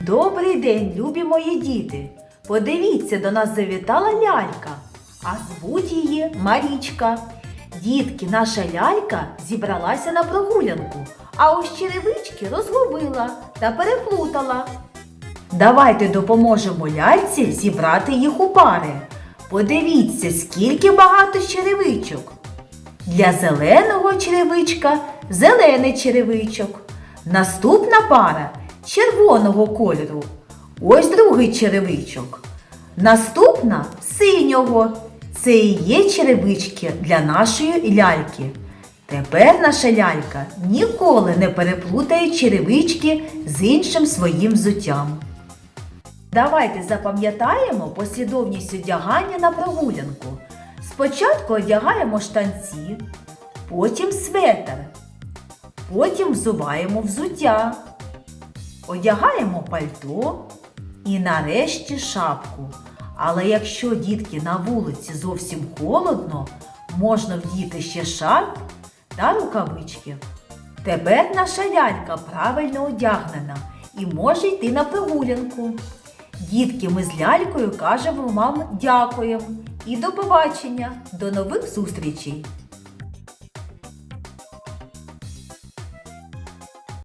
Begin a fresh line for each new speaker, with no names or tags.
Добрий день, любі мої діти! Подивіться, до нас завітала лялька, а звуть її Марічка. Дітки, наша лялька зібралася на прогулянку, а ось черевички розгубила та переплутала. Давайте допоможемо ляльці зібрати їх у пари. Подивіться, скільки багато черевичок. Для зеленого черевичка зелений черевичок. Наступна пара червоного кольору. Ось другий черевичок. Наступна синього. Це і є черевички для нашої ляльки. Тепер наша лялька ніколи не переплутає черевички з іншим своїм взуттям. Давайте запам'ятаємо послідовність одягання на прогулянку. Спочатку одягаємо штанці, потім светр, потім взуваємо взуття, одягаємо пальто і нарешті шапку. Але якщо дітки на вулиці зовсім холодно, можна вдіти ще шарф та рукавички. Тепер наша лялька правильно одягнена і може йти на прогулянку. Дітки, ми з лялькою кажемо вам дякуємо і до побачення, до нових зустрічей!